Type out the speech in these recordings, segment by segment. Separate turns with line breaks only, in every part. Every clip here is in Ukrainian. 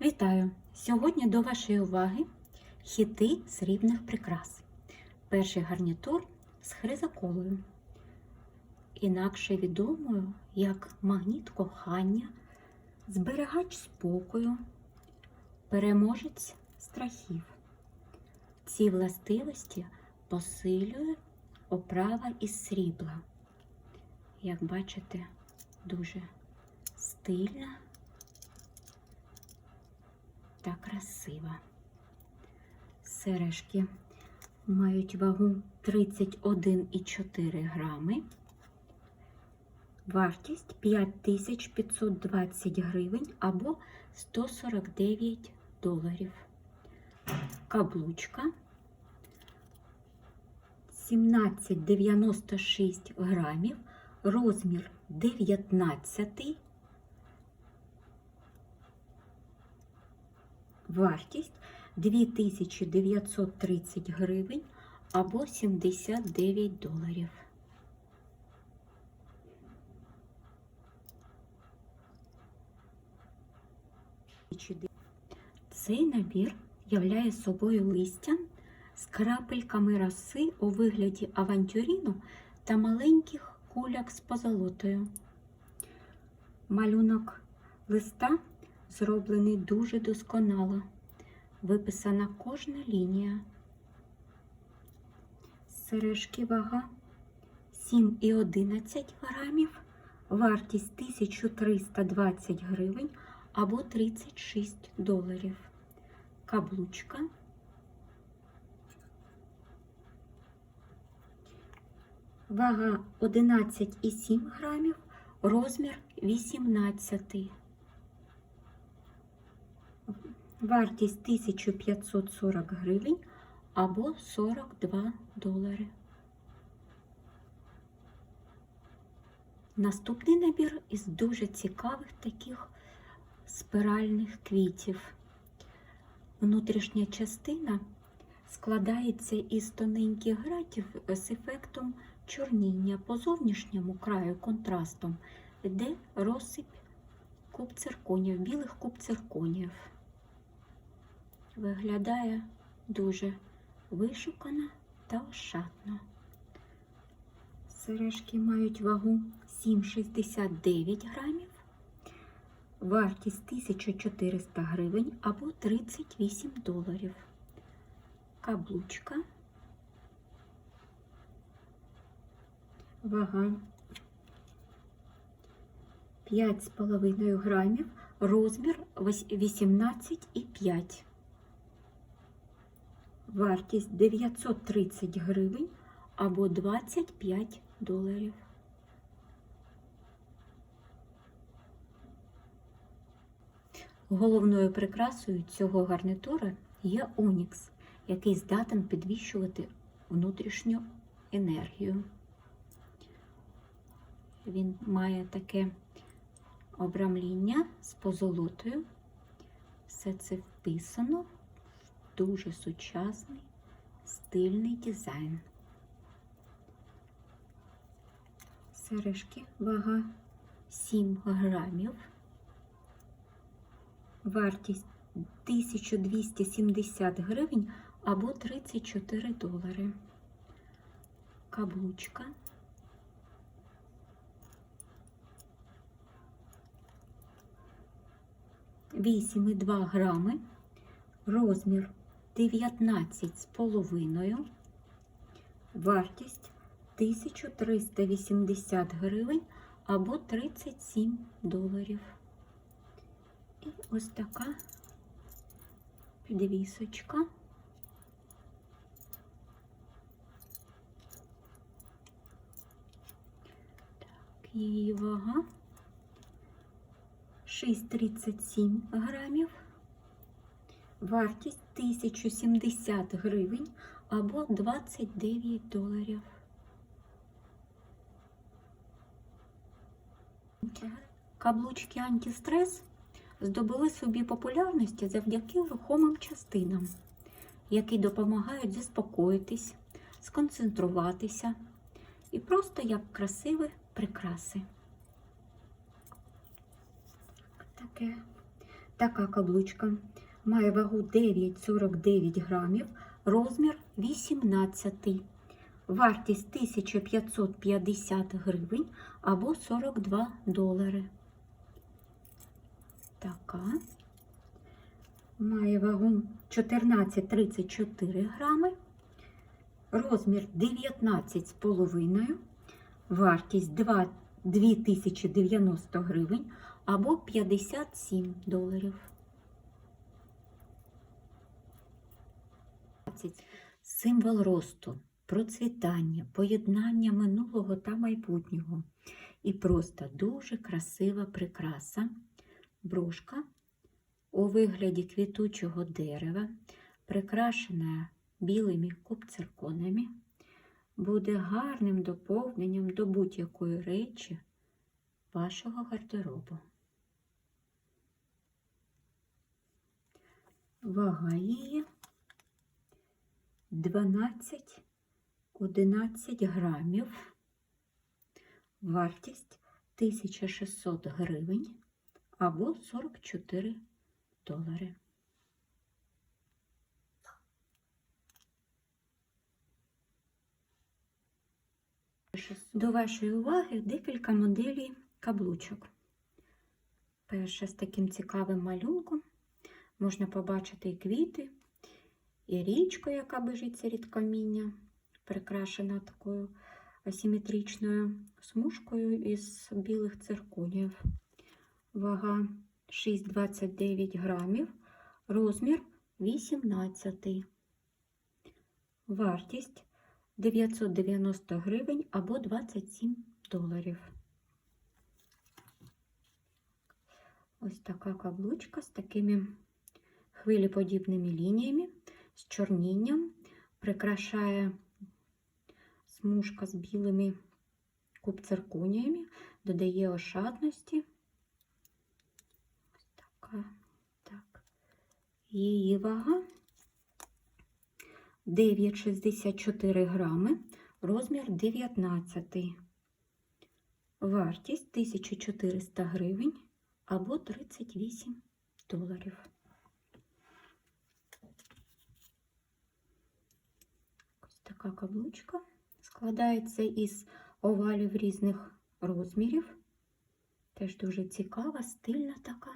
Вітаю! Сьогодні до вашої уваги хіти срібних прикрас. Перший гарнітур з хризаколою, інакше відомою як магніт кохання, зберігач спокою, переможець страхів. Ці властивості посилює оправа із срібла. Як бачите, дуже стильна та красива. Сережки мають вагу 31,4 грами. Вартість 5520 гривень або 149 доларів. Каблучка 1796 грамів, розмір 19 Вартість 2930 гривень або 79 доларів. Цей набір являє собою листя з крапельками роси у вигляді авантюріну та маленьких куляк з позолотою. Малюнок листа зроблений дуже досконало. Виписана кожна лінія. Сережки вага 7,11 грамів, вартість 1320 гривень або 36 доларів. Каблучка. Вага 11,7 грамів, розмір 18. Вартість 1540 гривень або 42 долари. Наступний набір із дуже цікавих таких спиральних квітів. Внутрішня частина складається із тоненьких гратів з ефектом чорніння по зовнішньому краю контрастом, йде розсип куб цирконів, білих куб цирконів. Виглядає дуже вишукано та ошатно. Сережки мають вагу 7,69 грамів, вартість 1400 гривень або 38 доларів. Каблучка, вага 5,5 грамів, розмір 18,5. Вартість 930 гривень або 25 доларів. Головною прикрасою цього гарнитура є онікс, який здатен підвищувати внутрішню енергію. Він має таке обрамління з позолотою. Все це вписано дуже сучасний стильний дизайн. Сережки вага 7 грамів. Вартість 1270 гривень або 34 долари. Каблучка. Вісім і два грами, розмір 19 з половиною, вартість 1380 гривень або 37 доларів. І ось така підвісочка. Так, її вага 6,37 грамів. Вартість 1070 гривень або 29 доларів. Каблучки антистрес здобули собі популярності завдяки рухомим частинам, які допомагають заспокоїтись, сконцентруватися і просто як красиві прикраси. Таке така каблучка. Має вагу 9,49 грамів, розмір 18. Вартість 1550 гривень або 42 долари. Така. Має вагу 14,34 грами. Розмір 19,5. Вартість 2 2090 гривень або 57 доларів. Символ росту, процвітання, поєднання минулого та майбутнього. І просто дуже красива прикраса. Брошка у вигляді квітучого дерева, прикрашена білими купцирконами, буде гарним доповненням до будь-якої речі вашого гардеробу. Вага її 12-11 грамів. Вартість 1600 гривень або 44 долари. До вашої уваги декілька моделей каблучок. Перша з таким цікавим малюнком можна побачити і квіти, і річку, яка бежить серед каміння, прикрашена такою асиметричною смужкою із білих цирконів. Вага 6,29 грамів, розмір 18. Вартість 990 гривень або 27 доларів. Ось така каблучка з такими хвилеподібними лініями, з чорнінням, прикрашає смужка з білими купцирконіями, додає ошатності. Ось така, так. Її вага 9,64 грами, розмір 19. Вартість 1400 гривень або 38 доларів. Ось така каблучка складається із овалів різних розмірів. Теж дуже цікава, стильна така.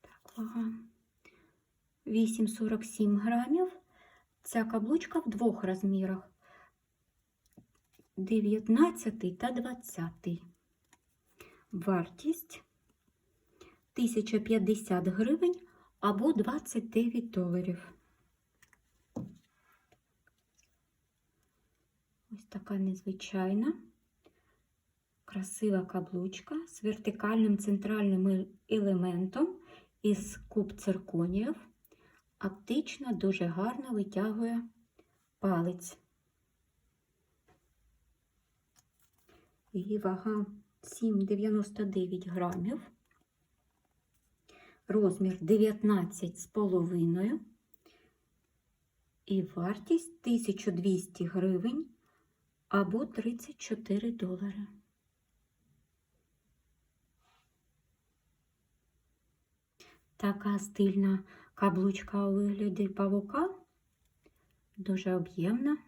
Так, вага 8,47 грамів. Ця каблучка в двох розмірах 19 та 20. Вартість 1050 гривень або 29 доларів. Ось така незвичайна, красива каблучка з вертикальним центральним елементом із куб цирконіїв. Аптична дуже гарно витягує палець. Її вага 7,99 грамів, розмір 19 з половиною і вартість 1200 гривень або 34 долари. Така стильна каблучка у вигляді павука, дуже об'ємна.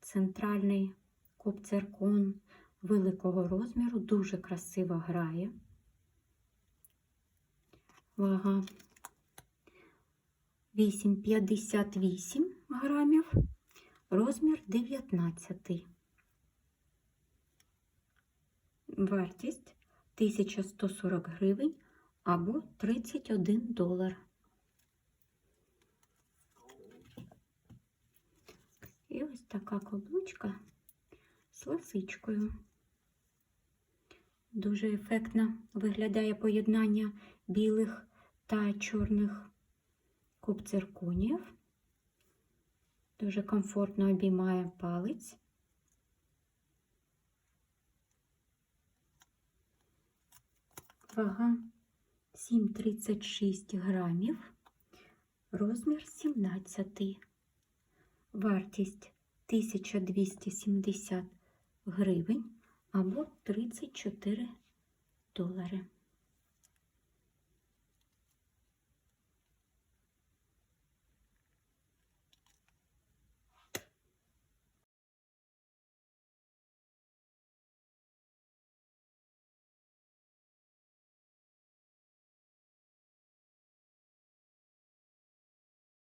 Центральний копцеркон великого розміру, дуже красиво грає. Вага 8,58 грамів, розмір 19. Вартість 1140 гривень або 31 долар. І ось така каблучка з лисичкою. Дуже ефектно виглядає поєднання білих та чорних купцирконів. Дуже комфортно обіймає палець. Вага 7,36 грамів, розмір 17. Вартість 1270 гривень або 34 долари.